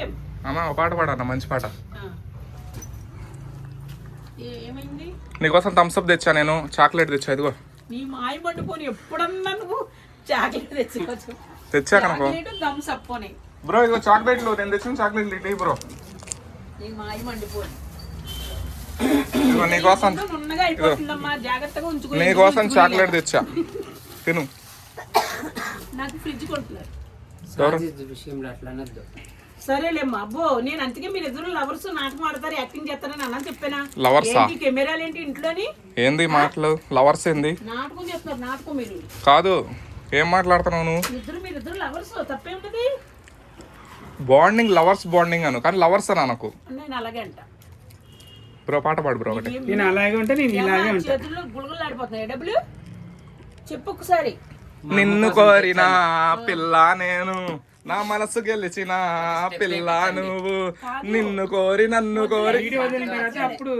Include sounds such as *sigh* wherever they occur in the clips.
అమ్మ ఒక పాట పాడన్న మంచి పాట. ఆ. ఏ- ఏమైంది? నీకోసం థమ్స్అప్ తెచ్చా నేను? చాక్లెట్ తెచ్చా ఇదిగో. నీ మాయ పట్టుకొని ఎప్పుడన్నా నువ్వు చాక్లెట్ తెచ్చుకోవచ్చు. తెచ్చా కనుకో? చాక్లెట్ దమ్స్ అప్పోని బ్రో ఇదిగో చాక్లెట్లు నేను తెచ్చిన చాక్లెట్లు ఇటు బ్రో. నీ మాయ ఇదిగో నీకోసం నున్నగా అయిపోతుందమ్మా జాగ్రత్తగా ఉంచుకో నీకోసం చాక్లెట్ తెచ్చా. తిను. నాకు ఫ్రిడ్జ్ కొడుతున్నారు. ఎవరు? సాజిద్ విషయంలో అట్లా అనొద్దు. సరేలేమ్మా అబ్బో నేను అందుకే మీరు ఇద్దరు లవర్స్ నాటకం ఆడతారు యాక్టింగ్ చేస్తారని అన్నా చెప్పానా? లవర్సా ఏంటి కెమెరాలు ఏంటి ఇంట్లోని? ఏంది మాటలు? లవర్స్ ఏంది? నాటకం చేస్తున్నారు నాటకం మీరు. కాదు ఏం మాట్లాడుతున్నావు నువ్వు? ఇద్దరు మీరు ఇద్దరు లవర్స్ తప్పే ఉంటది బాండింగ్ లవర్స్ బాండింగ్ అను కానీ లవర్స్ అని అనకు నేను అలాగే అంట. బ్రో పాట పాడు బ్రో ఒకటి. నేను అలాగే ఉంటే నేను ఇలాగే ఉంటా. చేతుల్లో గుళగులు ఆడిపోతున్నాయి. డబ్బులు చెప్పు ఒకసారి నిన్ను కోరిన పిల్ల నేను. నా మనసు గెలిచిన పిల్ల నువ్వు నిన్ను కోరి నన్ను కోరి. వీడియో వదిలిన తర్వాత అప్పుడు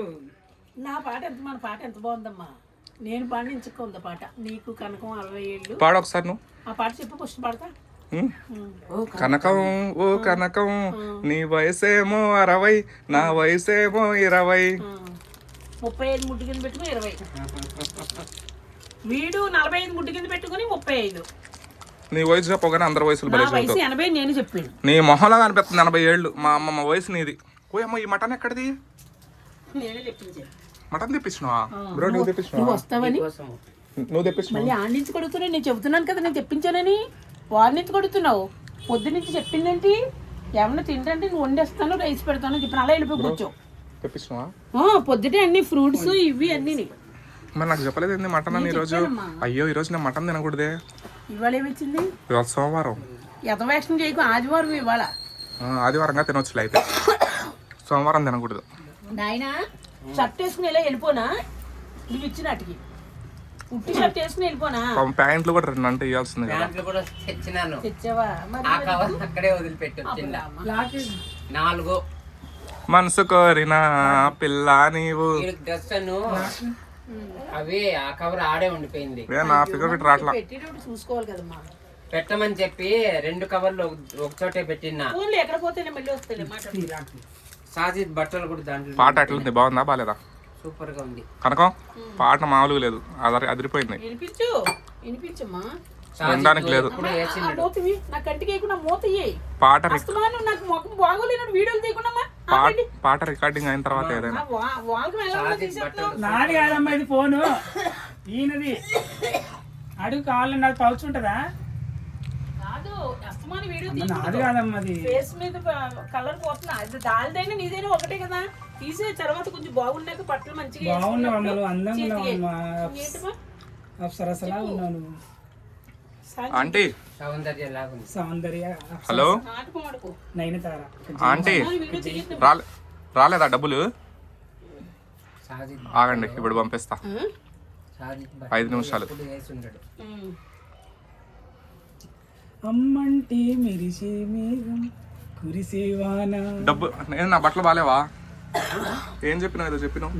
నా పాట ఎంత మన పాట ఎంత బాగుందమ్మా? నేను పాడించుకుంది పాట? నీకు కనకం అరవై ఏళ్ళు. పాడు ఒకసారి నువ్వు. ఆ పాట చెప్పు ఫస్ట్ పాడతా. కనకం. ఓ కనకం నీ వయసేమో అరవై నా వయసేమో ఇరవై. ముప్పై ఐదు ముట్టు కింద పెట్టుకుని ఇరవై. వీడు నలభై ఐదు ముట్టు కింద పెట్టుకుని ముప్పై ఐదు. నీ వయసు చెప్పగానే అందరి వయసులు భలే వయసు చెబుతావు ఎనభై నేను చెప్పాను నీ మొహంలో కనిపిస్తుంది ఎనభై ఏళ్ళు. మా అమ్మమ్మ వయసు నీది. ఓ అమ్మ ఈ మటన్ ఎక్కడిది? మటన్ తెప్పించినావా? బ్రో నువ్వు నువ్వు తెప్పించినావా వస్తావని నువ్వు తెప్పించినావా? మళ్ళీ ఆడి నుంచి కొడుతున్నా నేను చెబుతున్నాను కదా నేను తెప్పించానని. వాడి నుంచి కొడుతున్నావు. పొద్దు నుంచి చెప్పిందేంటి? ఏమన్నా తింటే నువ్వు వండేస్తాను రైస్ పెడతాను చెప్పిన అలా వెళ్ళిపోయి కూర్చో. తెప్పించినావా? ఆ, పొద్దుటే అన్ని ఫ్రూట్స్ ఇవి అన్ని మరి నాకు చెప్పలేదు ఏంది మటన్ అని ఈరోజు. అయ్యో ఈరోజు నేను మటన్ తినకూడదే. ఇవాళ ఏమిచ్చింది? ఇవాళ సోమవారం. యథవేషం చేయకు ఆదివారం ఇవాళ. ఆదివారంగా తినొచ్చులే అయితే. సోమవారం తినకూడదు. నాయన షర్ట్ వేసుకుని ఇలా వెళ్ళిపోనా? నువ్వు ఇచ్చినట్టుకి ఉట్టి షర్ట్ వేసుకుని వెళ్ళిపోనా? ప్యాంట్లు కూడా రెండు అంటే ఇవ్వాల్సింది కదా. ప్యాంట్లు కూడా తెచ్చినాను. తెచ్చావా? మరి ఆ కవర్ అక్కడే వదిలిపెట్టి నాలుగు. మనసు కోరిన పిల్ల నీవు. డ్రెస్ అవి ఆ కవర్ ఆడే ఉండిపోయింది. ఏ నా ఫిగర్ ఫిట్ రాట్లా. పెట్టేటప్పుడు చూసుకోవాలి కదమ్మా. పెట్టమని చెప్పి రెండు కవర్లు ఒక- ఒక చోటే పెట్టినా ఫోన్లు ఎక్కడ పోతేనే మళ్ళీ వస్తాయి మాట. సాజిద్ బట్టలు కూడా దాంట్లో పాట ఎట్లుంది? బాగుందా? బాగాలేదా? సూపర్గా ఉంది. కనకం? పాట మామూలుగా లేదు. అదరి అదిరిపోయింది. వినిపించు. వినిపించమ్మా. వినడానికి లేదు. పాట రి- అస్తమాను నాకు మొఖం బాగోలేనట్టు వీడియోలు తీయకుండా పాట పాట రికార్డింగ్ అయిన తర్వాత ఏదైనా. నాది కాదమ్మా ఇది ఫోను. ఈయనది. అడుగు కావాలి నాకు ఉంటుందా? వీడియో నాది కాదమ్మా అది. ఫేస్ మీద కలర్ పోతున్నా. అది దానిదైనా నీదైనా ఒకటే కదా. తీసే తర్వాత కొంచెం బాగున్నాక బట్టలు మంచిగా బాగున్నావు అందంగా ఏంటమ్మా? అప్సరసలా ఉన్నావు నువ్వు. Aunty. Soundarya hello. Nayanthara aunty. రాలే రాలేదా డబ్బులు? ఆగండి ఇప్పుడు పంపిస్తా. ఐదు నిమిషాలు. అమ్మంటే మెరిసే మేఘం కురిసే వాన. డబ్బు నేను నా బట్టలు బాలేవా? ఏం చెప్పినావు ఏదో చెప్పినావు?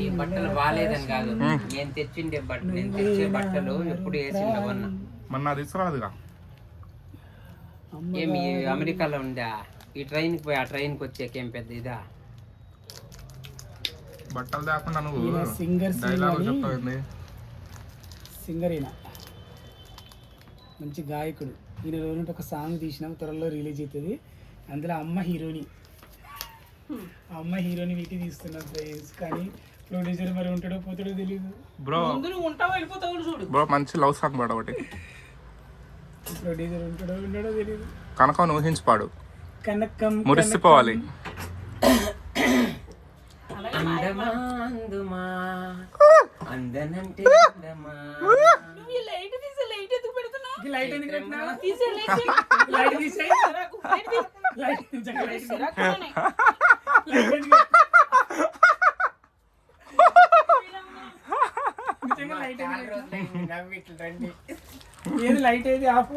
నీ బట్టలు బాగాలేదని కాదు. నేను తెచ్చిండే బట్టలు. నేను తెచ్చే బట్టలు ఎప్పుడు వేసి ఉండవన్నా మన నా తీసుకురాదుగా ఏమి అమెరికాలో ఉందా? ఈ ట్రైన్కి పోయి ఆ ట్రైన్కి వచ్చాకేం పెద్ద ఇదా? బట్టలు లేకుండా నువ్వు చెప్తావు సింగర్ ఈయన. మంచి గాయకుడు. ఈయన రోజు ఒక సాంగ్ తీసినాం త్వరలో రిలీజ్ అవుతుంది. అందులో అమ్మ హీరోని అమ్మ హీరోని వీటి తీస్తున్నాం ఫ్రెండ్స్ కానీ ప్రొడ్యూసర్ మరి ఉంటాడో పోతాడో తెలియదు బ్రో ముందు నువ్వు ఉంటావు వెళ్ళిపోతావు చూడు. బ్రో మంచి లవ్ సాంగ్ పాడు ఒకటి. ప్రొడ్యూసర్ ఉంటాడో ఉంటాడో తెలియదు కనకం ఊహించి పాడు కనకం మురిసిపోవాలి. అందమా? అందుమా అందనంటే అందమా? నువ్వు ఈ లైట్ తీసే లైట్ ఎందుకు పెడుతున్నావు? లైట్ ఎందుకు? తీసే లైట్. సిరాకు, లైట్ తీ. లైట్ నిజంగా ఏది లైట్ ఏది ఆఫ్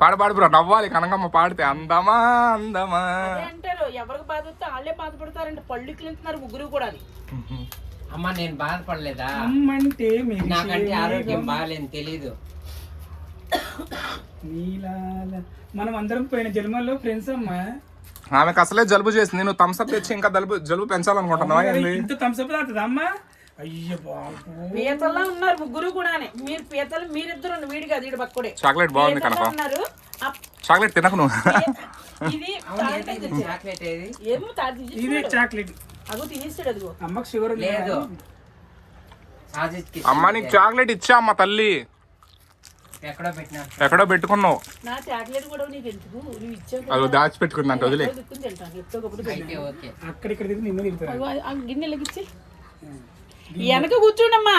పాడు పాడు బ్రో నవ్వాలి కనకమ్మ పాడితే అందమా అందమా? అదే అంటారు ఎవరికి బాధ వస్తే వాళ్ళే బాధపడతారంటే పళ్ళు ఇట్లుంటున్నారు ముగ్గురు కూడా అమ్మ నేను బాధపడలేదా? అమ్మంటే నాకంటే ఆరోగ్యం బాగాలేని తెలీదు. నీలాల. మనం అందరం పోయిన జన్మల్లో ఫ్రెండ్స్ అమ్మా. ఆమెకు అసలే జలుబు చేసింది. నువ్వు థమ్స్అప్ తెచ్చి ఇంకా జలుబు జలుబు పెంచాలనుకుంటున్నావా ఏంది? ఇంత థమ్స్అప్ తాగుతుందా అమ్మా? అయ్యో బాబు. పీతల్లో ఉన్నారు ముగ్గురు కూడానే. మీరు పీతలు మీరిద్దరు వీడి కాదు వీడి పక్కడే చాక్లెట్ బాగుంది కనుక. ఉన్నారు. ఆ చాక్లెట్ తినకు నువ్వు. ఇది. చాక్లెట్ ఏది? ఏమో తాగి ఇదే చాక్లెట్. అగో తినేస్తాడు అదిగో. అమ్మకి షుగర్ లేదు. అమ్మ నీకు చాక్లెట్ ఇచ్చా అమ్మ తల్లి? ఎక్కడో పెట్టుకున్నావు. నా చాక్లెట్ కూడా నీకు ఎందుకు? నువ్వు ఇచ్చావు అది దాచి పెట్టుకుందంట వదిలే అక్కడ ఇక్కడ గిన్నెలకి ఇచ్చి. వెనక కూర్చోండమ్మా.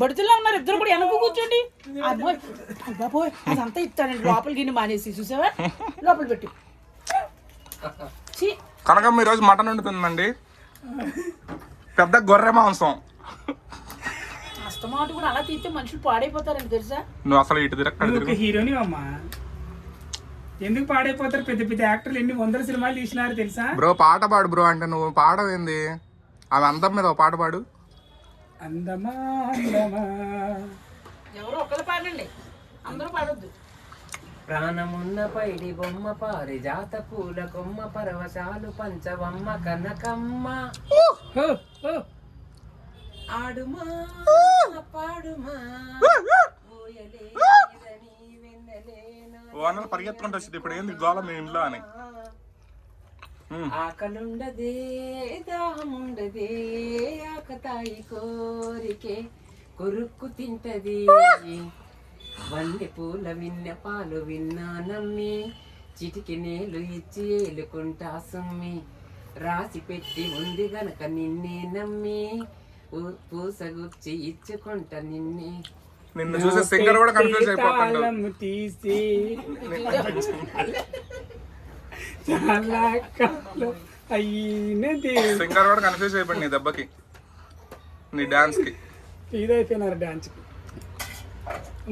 బడుతుల్లో ఉన్నారు ఇద్దరు కూడా వెనక కూర్చోండి. అబ్బాబోయ్ అదంతా ఇస్తానండి లోపల గిన్నె మానేసి చూసావా? లోపల పెట్టు. ఛీ, కనకమ్మ ఈరోజు మటన్ వండుతుందండి. పెద్ద గొర్రె మాంసం. అస్తమాటు కూడా అలా తీస్తే మనుషులు పాడైపోతారండి తెలుసా? నువ్వు అసలు ఇటు తిరుగు ఒక హీరోని అమ్మా. ఎందుకు పాడైపోతారు? పెద్ద పెద్ద యాక్టర్లు ఎన్ని వందల సినిమాలు తీసినారు తెలుసా? బ్రో పాట పాడు బ్రో అంటే నువ్వు పాడవేంది ఆమె అందం మీద ఒక పాట పాడు. అందమా అందమా. ఎవరు ఒకరు పాడండి. అందరూ పాడొద్దు. ప్రాణమున్న పైడి బొమ్మ పారిజాత పూల కొమ్మ పరవశాలు పంచవమ్మ కనకమ్మ. హో, హో. ఆడుమా పాడుమా? ఓనర్ పరిగెత్తుకుంటూ వచ్చింది ఇప్పుడు ఏంది? గోళ మీ ఇంట్లో అని. ఆకలుండదే దాహముండదే ఆకతాయి కోరికే కొరుక్కు తింటది. వండి పూల విన్న పాలు విన్నా నమ్మి చిటికి నేలు ఇచ్చి ఏలుకుంటా సుమ్మి. రాసి పెట్టి ఉంది గనక నిన్నే నమ్మి పూసగుచ్చి ఇచ్చుకుంటా నిన్నే. నిన్ను చూసే సింగర్ కూడా కన్ఫ్యూజ్ అయిపోతాడు. తీసి చాలా కాలం అయినది సింగర్ కూడా కన్ఫ్యూజ్ అయిపోయింది నీ దెబ్బకి. నీ డాన్స్కి. ఇదైపోయినారు డాన్స్కి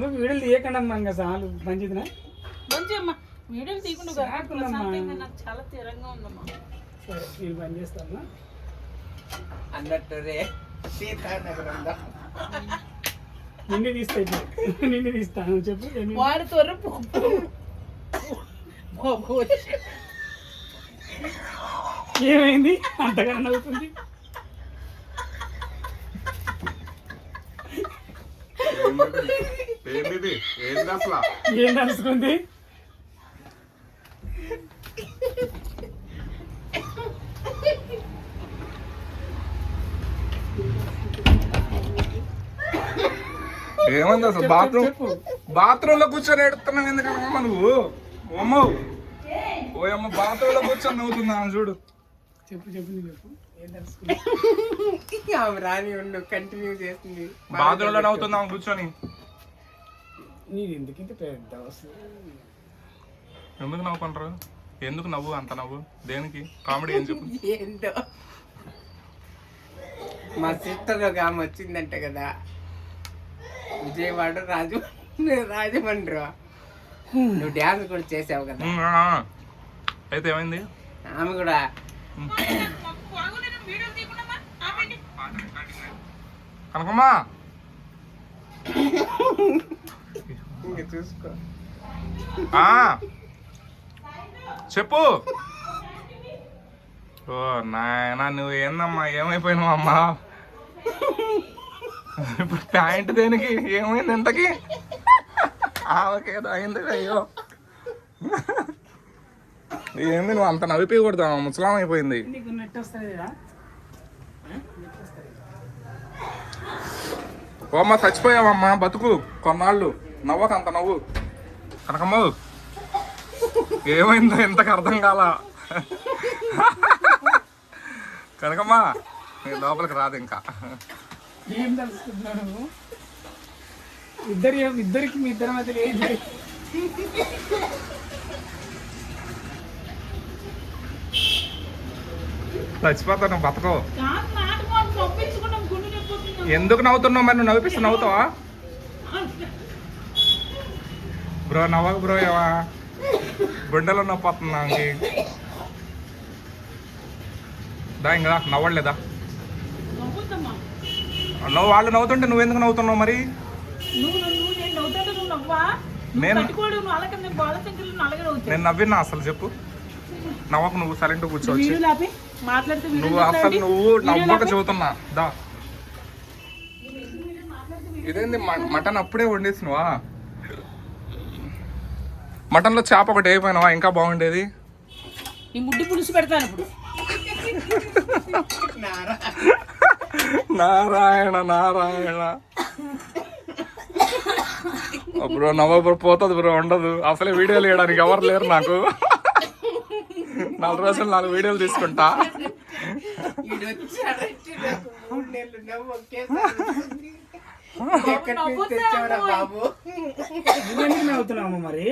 నువ్వు వీడియోలు తీయకండి అమ్మా ఇంకా చాలు. మంచిదినా? మంచి అమ్మా వీడియోలు తీయకుండా నాకు చాలా తీరంగా ఉందమ్మా. సరే నేను పని చేస్తాను అన్నట్టు రే. సీతానగరంలో. నిన్ను తీస్తా నిన్ను తీస్తాను. చెప్పు వాడి త్వర ఏమైంది? అంతగా నవ్వుతుంది. ఏం తెలుసుకుంది ఏమైంది అసలు బాత్రూమ్ బాత్రూమ్లో కూర్చొని ఎడుతున్నావు ఎందుకమ్మా నువ్వు? అమ్మ ఓ అమ్మ బాత్రూమ్లో కూర్చొని నవ్వుతున్నా చూడు. చెప్పు చెప్పు చెప్పు. *laughs* ఆమె రాని ఉండు కంటిన్యూ చేస్తుంది. బాత్రూమ్లో కూర్చొని. నీది ఎందుకు ఇంత పెద్ద ఎందుకు నవ్వుకుంటారు? ఎందుకు నవ్వు? అంత నవ్వు? దేనికి? కామెడీ ఏం చెప్పు. *laughs* ఏంటో మా సిస్టర్ ఒక ఆమె వచ్చిందంట కదా. విజయవాడ రాజు రాజమండ్రి. నువ్వు డ్యాన్స్ కూడా చేసావు కదా. అయితే ఏమైంది? ఆమె కూడా కనకమ్మా! ఇంక చూసుకో. ఆ. చెప్పు. ఓ నాయనా నువ్వు ఏందమ్మా? ఏమైపోయినావు అమ్మా ఇప్పుడు ప్యాంట్ దేనికి? ఏమైంది ఇంతకి? ఆమెకేదో అయింది అయ్యో. ఏంది నువ్వు అంత నవ్విపోయకూడదు ముసలాం అయిపోయింది. నీకు నెట్ వస్తుంది కదా? ఓ అమ్మ చచ్చిపోయావమ్మా బతుకు. కొన్నాళ్ళు. నవ్వక అంత నవ్వు. కనకమ్మ ఏమైందో ఇంతకు అర్థం కాల. కనకమ్మ నీ లోపలికి రాదు ఇంకా. ఏం తెలుసుకుంటున్నావు నువ్వు ఇద్దరు ఇద్దరికి మీ ఇద్దరి మధ్య ఏది చచ్చిపోతాను బతకవు ఎందుకు నవ్వుతున్నావు? మరి నువ్వు నవ్విపిస్తే నవ్వుతావా? బ్రో నవ్వకు బ్రో ఏవా గుండెలో నొప్పి వస్తుంది దా ఇంకా నవ్వలేదా నువ్వు వాళ్ళు నవ్వుతుంటే నువ్వెందుకు నవ్వుతున్నావు మరి? నువ్వు నువ్వు నేను నవ్వుతాడు నువ్వు నవ్వా? నేను పట్టుకోడు నువ్వు అలాగే నేను బాల సంఖ్యలో నువ్వు అలాగే అవుతాయి నేను నవ్వినా అసలు చెప్పు. నవ్వకు నువ్వు సైలెంట్ కూర్చోవచ్చు మాట్లాడితే నువ్వు అసలు. నువ్వు నవ్వక చదువుతున్నా దా. ఇదేంది మ- మటన్ అప్పుడే వండేసినవా? మటన్లో చేప ఒకటి అయిపోయినావా? ఇంకా బాగుండేది? ఈ ముడ్డి పులుసు పెడతాను ఇప్పుడు. *laughs* నారాయణ నారాయణ. బ్రో నవ్వ బ్రో పోతుంది బ్రో ఉండదు. అసలే వీడియోలు వేయడానికి ఎవరు లేరు నాకు. నాలుగు రోజులు నాలుగు వీడియోలు తీసుకుంటా. అమ్మ మరి?